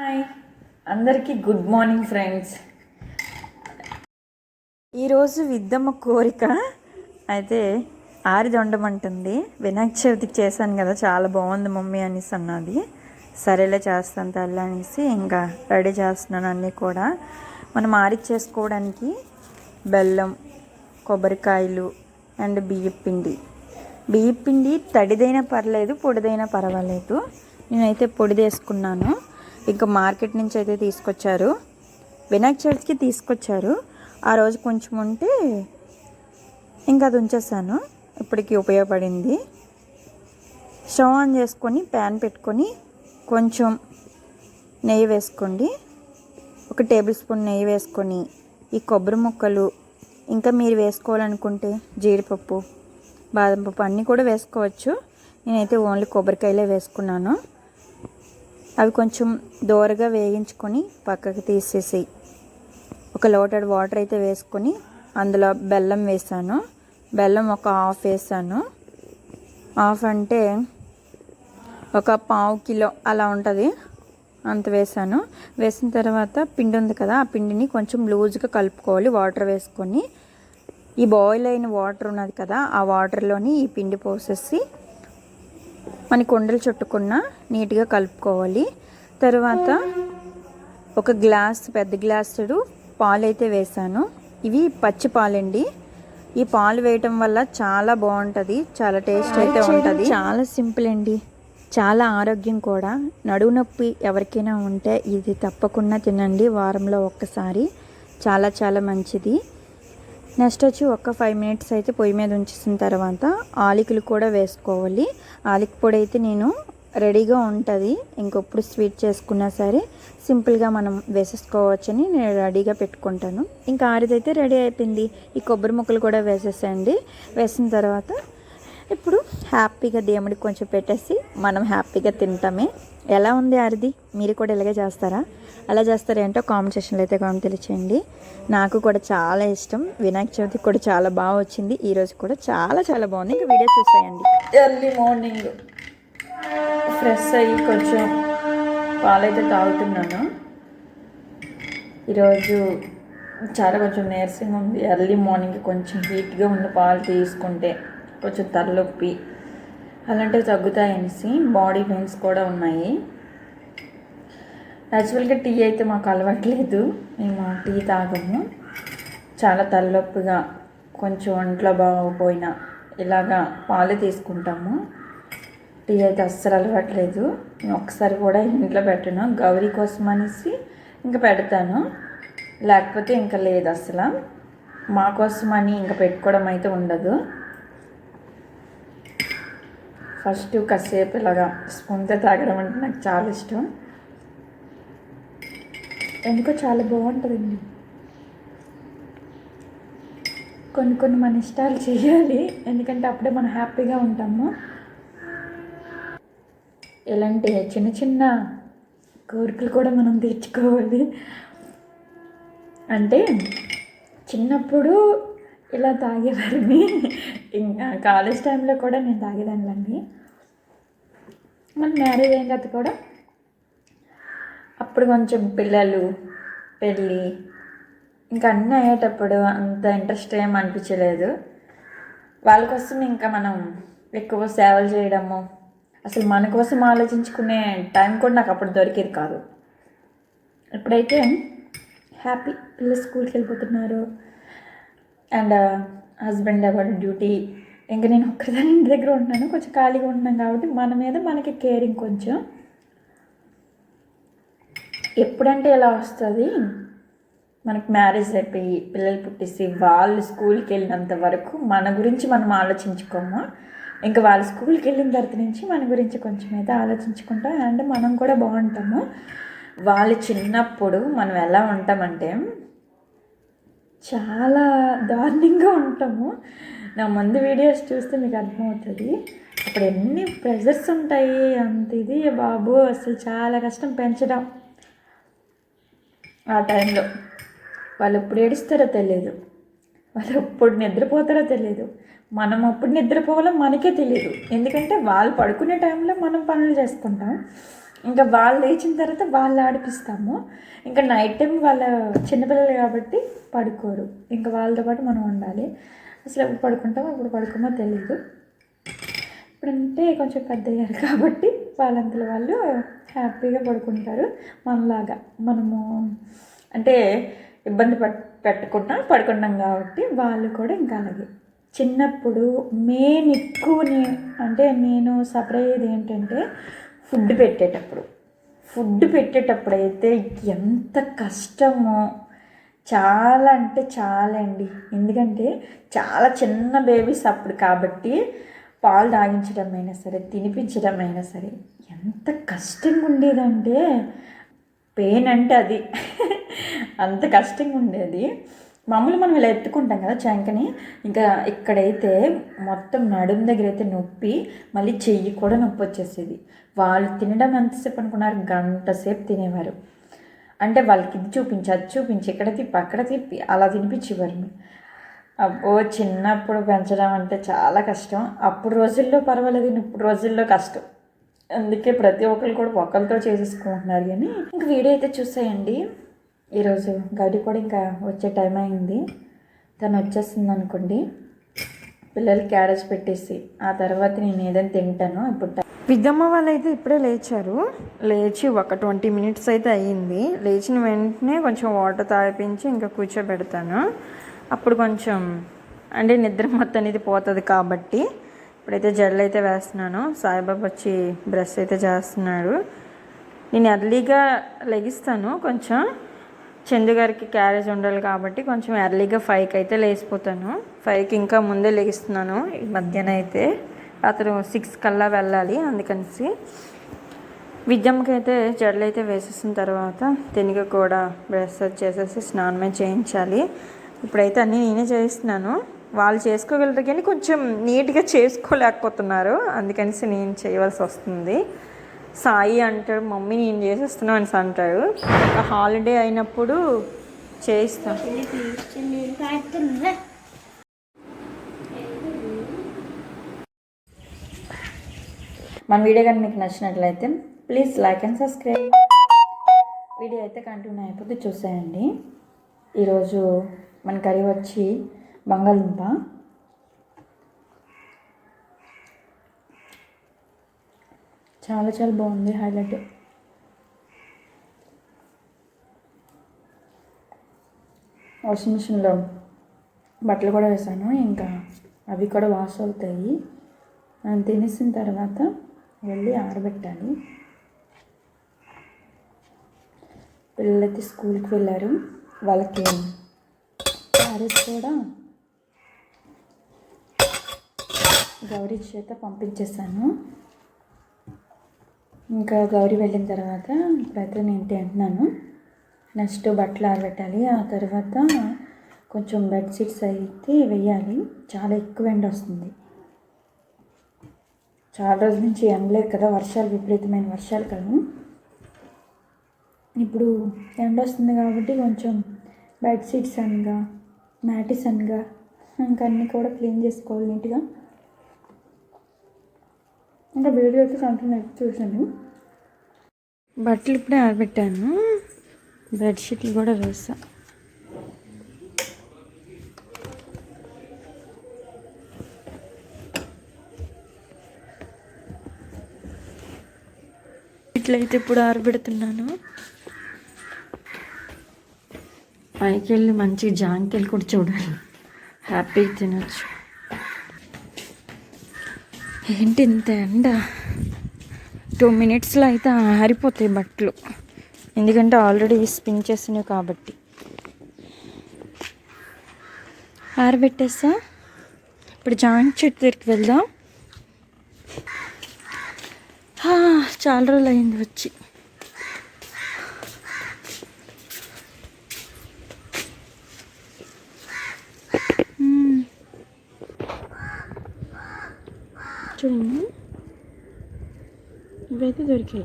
Hi. అందరికీ good morning friends. ఈరోజు విద్దమ్మ కోరిక అయితే ఆరిదొండమంటుంది వినాయక చవితికి చేశాను కదా చాలా బాగుంది మమ్మీ అనేసి అన్నది. సరేలే చేస్తాను తల్లి అనేసి ఇంకా రెడీ చేస్తున్నాను అన్నీ కూడా. మనం ఆరి చేసుకోవడానికి బెల్లం కొబ్బరికాయలు అండ్ బియ్యం పిండి. బియ్యం పిండి తడిదైనా పర్లేదు పొడిదైనా పర్వాలేదు. నేనైతే పొడి తీసుకున్నాను. ఇంకా మార్కెట్ నుంచి అయితే తీసుకొచ్చారు. వినాయక చవితికి తీసుకొచ్చారు. ఆ రోజు కొంచెం ఉంటే ఇంకా అది ఉంచేసాను. ఇప్పటికి ఉపయోగపడింది. స్టవ్ ఆన్ చేసుకొని ప్యాన్ పెట్టుకొని కొంచెం నెయ్యి వేసుకోండి. ఒక టేబుల్ స్పూన్ నెయ్యి వేసుకొని ఈ కొబ్బరి ముక్కలు ఇంకా మీరు వేసుకోవాలనుకుంటే జీడిపప్పు బాదం పప్పు అన్నీ కూడా వేసుకోవచ్చు. నేనైతే ఓన్లీ కొబ్బరికాయలే వేసుకున్నాను. అవి కొంచెం దోరగా వేయించుకొని పక్కకు తీసేసి ఒక లోటెడ్ వాటర్ అయితే వేసుకొని అందులో బెల్లం వేసాను. బెల్లం ఒక హాఫ్ వేసాను. హాఫ్ అంటే ఒక పావు కిలో అలా ఉంటుంది. అంత వేసాను. వేసిన తర్వాత పిండి ఉంది కదా ఆ పిండిని కొంచెం లూజ్గా కలుపుకోవాలి. వాటర్ వేసుకొని ఈ బాయిల్ అయిన వాటర్ ఉన్నది కదా ఆ వాటర్లోని ఈ పిండి పోసేసి మన కొండలు చుట్టుకున్న నీట్గా కలుపుకోవాలి. తర్వాత ఒక గ్లాస్ పెద్ద గ్లాసుడు పాలు అయితే వేసాను. ఇవి పచ్చి పాలండి. ఈ పాలు వేయటం వల్ల చాలా బాగుంటుంది చాలా టేస్ట్ అయితే ఉంటుంది. చాలా సింపుల్ అండి. చాలా ఆరోగ్యం కూడా. నడువు నొప్పి ఎవరికైనా ఉంటే ఇది తప్పకుండా తినండి వారంలో ఒక్కసారి. చాలా చాలా మంచిది. నెక్స్ట్ వచ్చి ఒక ఫైవ్ మినిట్స్ అయితే పొయ్యి మీద ఉంచేసిన తర్వాత ఆలికలు కూడా వేసుకోవాలి. ఆలిక పొడి అయితే నేను రెడీగా ఉంటుంది. ఇంకొప్పుడు స్వీట్ చేసుకున్నా సరే సింపుల్గా మనం వేసేసుకోవచ్చని నేను రెడీగా పెట్టుకుంటాను. ఇంకా ఆరిదైతే రెడీ అయిపోయింది. ఈ కొబ్బరి ముక్కలు కూడా వేసేసేయండి. వేసిన తర్వాత ఇప్పుడు హ్యాపీగా దేవుడికి కొంచెం పెట్టేసి మనం హ్యాపీగా తింటామే. ఎలా ఉంది ఆరిది? మీరు కూడా ఇలాగే చేస్తారా? ఎలా చేస్తారా ఏంటో కామెంట్ సెక్షన్లో అయితే కామెంట్ తెలియచేయండి. నాకు కూడా చాలా ఇష్టం. వినాయక చవితి కూడా చాలా బాగా వచ్చింది. ఈరోజు కూడా చాలా చాలా బాగుంది. ఇంకా వీడియో చూసేయండి. ఎర్లీ మార్నింగ్ ఫ్రెష్ అయ్యి కొంచెం పాలైతే తాగుతున్నాను. ఈరోజు చాలా కొంచెం నీరసంగా ఉంది. ఎర్లీ మార్నింగ్ కొంచెం హీట్గా ఉన్న పాలు తీసుకుంటే కొంచెం తలనొప్పి అలాంటివి తగ్గుతాయనేసి బాడీ పెయిన్స్ కూడా ఉన్నాయి. యాక్చువల్గా టీ అయితే మాకు అలవాట్లేదు. మేము టీ తాగము. చాలా తలనొప్పిగా కొంచెం ఒంట్లో బాగోపోయినా ఇలాగా పాలు తీసుకుంటాము. టీ అయితే అస్సలు అలవాట్లేదు. నేను ఒకసారి కూడా ఇంట్లో పెట్టను. గౌరీ కోసం అనేసి ఇంకా పెడతాను. లేకపోతే ఇంకా లేదు అసలు మా కోసం అని ఇంకా పెట్టుకోవడం అయితే ఉండదు. ఫస్ట్ కాసేపు ఇలాగా స్పూన్తో తాగడం అంటే నాకు చాలా ఇష్టం. ఎందుకో చాలా బాగుంటుందండి. కొన్ని కొన్ని మన ఇష్టాలు చేయాలి. ఎందుకంటే అప్పుడే మనం హ్యాపీగా ఉంటాము. ఇలాంటి చిన్న చిన్న కోరికలు కూడా మనం తీర్చుకోవాలి. అంటే చిన్నప్పుడు ఇలా తాగేవారిని. ఇంకా కాలేజ్ టైంలో కూడా నేను తాగేదానిలండి మన మ్యారేజ్ అయిన తర్వాత కూడా అప్పుడు కొంచెం పిల్లలు పెళ్ళి ఇంకా అన్నీ అయ్యేటప్పుడు అంత ఇంట్రెస్ట్ ఏం అనిపించలేదు. వాళ్ళ కోసం ఇంకా మనం ఎక్కువ సేవలు చేయడము అసలు మన కోసం ఆలోచించుకునే టైం కూడా నాకు అప్పుడు దొరికేది కాదు. ఇప్పుడైతే హ్యాపీ పిల్లలు స్కూల్కి వెళ్ళిపోతున్నారు. అండ్ హస్బెండ్ ఎవరి డ్యూటీ. ఇంకా నేను ఒక్కదాని ఇంటి దగ్గర ఉంటున్నాను. కొంచెం ఖాళీగా ఉంటున్నాను కాబట్టి మన మీద మనకి కేరింగ్ కొంచెం ఎప్పుడంటే ఎలా వస్తుంది? మనకి మ్యారేజ్ అయిపోయి పిల్లలు పుట్టేసి వాళ్ళు స్కూల్కి వెళ్ళినంత వరకు మన గురించి మనం ఆలోచించుకోము. ఇంకా వాళ్ళు స్కూల్కి వెళ్ళిన తర్వాత నుంచి మన గురించి కొంచెం అయితే ఆలోచించుకుంటాం. అండ్ మనం కూడా బాగుంటాము. వాళ్ళు చిన్నప్పుడు మనం ఎలా ఉంటామంటే చాలా దారుణంగా ఉంటాము. నా మంది వీడియోస్ చూస్తే మీకు అర్థమవుతుంది. అప్పుడు ఎన్ని ప్రెజర్స్ ఉంటాయి అంత ఇది బాబు అసలు చాలా కష్టం పెంచడం. ఆ టైంలో వాళ్ళు ఎప్పుడు ఏడుస్తారో తెలియదు వాళ్ళు ఎప్పుడు నిద్రపోతారో తెలియదు మనం అప్పుడు నిద్రపోవాలో మనకే తెలియదు ఎందుకంటే వాళ్ళు పడుకునే టైంలో మనం పనులు చేసుకుంటాం. ఇంకా వాళ్ళు లేచిన తర్వాత వాళ్ళు ఆడిపిస్తాము. ఇంకా నైట్ టైం వాళ్ళ చిన్నపిల్లలు కాబట్టి పడుకోరు. ఇంకా వాళ్ళతో పాటు మనం ఉండాలి. అసలు ఎప్పుడు పడుకుంటామో ఎప్పుడు పడుకోమో తెలియదు ఇప్పుడంటే కొంచెం పెద్ద అయ్యారు కాబట్టి వాళ్ళంతలో వాళ్ళు హ్యాపీగా పడుకుంటారు. మనలాగా మనము అంటే ఇబ్బంది పట్ పెట్టకుండా పడుకున్నాం కాబట్టి వాళ్ళు కూడా ఇంకా అలాగే. చిన్నప్పుడు మెయిన్ ఎక్కువ నే- అంటే నేను సఫర్ అయ్యేది ఏంటంటే ఫుడ్ పెట్టేటప్పుడు. ఫుడ్ పెట్టేటప్పుడు అయితే ఎంత కష్టమో. చాలా అంటే చాలా అండి ఎందుకంటే చాలా చిన్న బేబీస్ అప్పుడు కాబట్టి పాలు తాగించడం అయినా సరే తినిపించడం అయినా సరే ఎంత కష్టంగా ఉండేదంటే పెయిన్ అంటే అది. అంత కష్టంగా ఉండేది మామూలు మనం ఇలా ఎత్తుకుంటాం కదా చంకని ఇంకా ఇక్కడైతే మొత్తం నడుము దగ్గర అయితే నొప్పి మళ్ళీ చెయ్యి కూడా నొప్పి వచ్చేసేది. వాళ్ళు తినడం ఎంతసేపు అనుకున్నారు? గంట సేపు తినేవారు. అంటే వాళ్ళకి ఇది చూపించి అది చూపించి ఇక్కడ తిప్పి అక్కడ తిప్పి అలా తినిపించేవారు. అబ్బో చిన్నప్పుడు పెంచడం అంటే చాలా కష్టం. అప్పుడు రోజుల్లో పర్వాలేదు ఇప్పుడు రోజుల్లో కష్టం. అందుకే ప్రతి ఒక్కరు కూడా ఒకరితో చేసేసుకుంటున్నారు. కానీ ఇంక వీడియో అయితే చూసేయండి. ఈరోజు గౌరీ కూడా ఇంకా వచ్చే టైం అయింది. తను వచ్చేస్తుంది అనుకోండి పిల్లలకి క్యారేజ్ పెట్టేసి ఆ తర్వాత నేను ఏదైనా తింటాను ఇప్పుడు టైం విద్దమ్మ వాళ్ళు అయితే ఇప్పుడే లేచారు. లేచి ఒక ట్వంటీ మినిట్స్ అయితే అయ్యింది. లేచిన వెంటనే కొంచెం వాటర్ తాగిపించి ఇంకా కూర్చోబెడతాను. అప్పుడు కొంచెం అంటే నిద్ర మొత్తం అనేది పోతుంది కాబట్టి ఇప్పుడైతే జడలు అయితే వేస్తున్నాను. సాయిబాబా వచ్చి బ్రష్ అయితే చేస్తున్నాడు. నేను ఎర్లీగా లెగిస్తాను కొంచెం. చందు గారికి క్యారేజ్ ఉండాలి కాబట్టి కొంచెం ఎర్లీగా ఫైవ్కి అయితే లేచిపోతాను. ఫైవ్కి ఇంకా ముందే లేగిస్తున్నాను. ఈ మధ్యన అయితే అతను సిక్స్ కల్లా వెళ్ళాలి అందుకనేసి. విద్యమ్మకి అయితే జడలు అయితే వేసేసిన తర్వాత తినిగ కూడా బ్రష్ చేసేసి స్నానమే చేయించాలి. ఇప్పుడైతే అన్నీ నేనే చేయిస్తున్నాను. వాళ్ళు చేసుకోగలరు కానీ కొంచెం నీట్గా చేసుకోలేకపోతున్నారు. అందుకనేసి నేను చేయవలసి వస్తుంది. సాయి అంటాడు మమ్మీ నేను చేసేస్తున్నాను అని అంటాడు. ఒక హాలిడే అయినప్పుడు చేయిస్తాను మన వీడియో కానీ మీకు నచ్చినట్లయితే please like and subscribe video అయితే కంటిన్యూ అయిపోతే చూసేయండి. ఈరోజు మన కర్రీ వచ్చి బంగాళదుంప. చాలా చాలా బాగుంది హైలైట్. వాషింగ్ మిషన్లో బట్టలు కూడా వేసాను. ఇంకా అవి కూడా వాష్ అవుతాయి. నేను తినేసిన తర్వాత వెళ్ళి ఆరబెట్టాలి. పిల్లలైతే స్కూల్కి వెళ్ళారు. వాళ్ళకి శారీస్ కూడా గౌరీ చేత పంపించేసాను ఇంకా గౌరీ వెళ్ళిన తర్వాత ఇప్పుడైతే నేను తింటున్నాను. నెక్స్ట్ బట్టలు ఆరబెట్టాలి. ఆ తర్వాత కొంచెం బెడ్షీట్స్ అయితే వేయాలి. చాలా ఎక్కువ ఎండ వస్తుంది. చాలా రోజుల నుంచి ఎండలేదు కదా. వర్షాలు విపరీతమైన వర్షాలు కదా. ఇప్పుడు ఎండ వస్తుంది కాబట్టి కొంచెం బెడ్షీట్స్ అనగా మ్యాటిస్ అనగా ఇంకా అన్నీ కూడా క్లీన్ చేసుకోవాలి నీట్గా. ఇంకా వీడియో అయితే కంటిన్యూ అయితే చూసాను బట్టలు ఇప్పుడే ఆరబెట్టాను. బెడ్షీట్లు కూడా వేసా. ఇట్లయితే ఇప్పుడు ఆరబెడుతున్నాను. పైకి వెళ్ళి మంచి జాంకెళ్ళి కూడా చూడాలి. హ్యాపీగా తినొచ్చు. ఏంటి ఇంత ఎండ? టూ మినిట్స్లో అయితే ఆరిపోతాయి బట్టలు. ఎందుకంటే ఆల్రెడీ స్పిన్ చేసినవి కాబట్టి. ఆరబెట్టేసా? ఇప్పుడు జాయింట్ చెట్టు దగ్గరికి వెళ్దాం. చాలా రోజులు అయింది వచ్చి. చూడండి. ఇవైతే దొరికాయి.